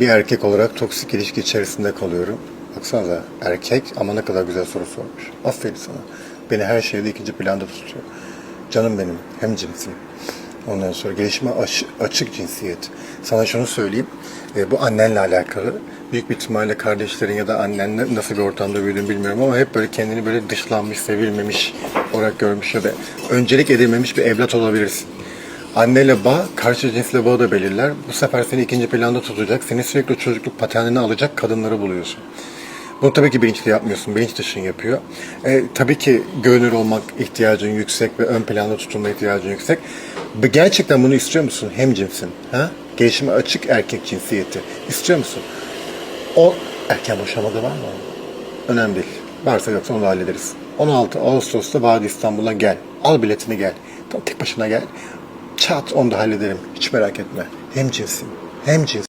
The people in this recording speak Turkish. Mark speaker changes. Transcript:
Speaker 1: Bir erkek olarak toksik ilişki içerisinde kalıyorum. Baksanıza erkek ama ne kadar güzel soru sormuş. Aferin sana. Beni her şeyde ikinci planda tutuyor. Canım benim, hem cinsim. Ondan sonra gelişime aş- açık cinsiyet. Sana şunu söyleyeyim. e, bu annenle alakalı. Büyük bir ihtimalle kardeşlerin ya da annenle nasıl bir ortamda büyüdüğünü bilmiyorum ama hep böyle kendini böyle dışlanmış, sevilmemiş olarak görmüş ya da öncelik edilmemiş bir evlat olabilirsin. Anneyle bağ, karşı cinsle bağı da belirler. Bu sefer seni ikinci planda tutacak. Seni sürekli çocukluk paternini alacak kadınları buluyorsun. Bunu tabii ki bilinçli yapmıyorsun, bilinç dışın yapıyor. E, tabii ki görünür olmak ihtiyacın yüksek ve ön planda tutulma ihtiyacın yüksek. Gerçekten bunu istiyor musun? Hem cinsin. Ha? Gelişime açık erkek cinsiyeti. İstiyor musun? O erken boşamada var mı? Önemli değil. Varsa yoksa onu hallederiz. 16 Ağustos'ta Vadi İstanbul'a gel. Al biletini gel. Tek başına gel. Çat onu da hallederim. Hiç merak etme. Hem cinsin. Hem cins.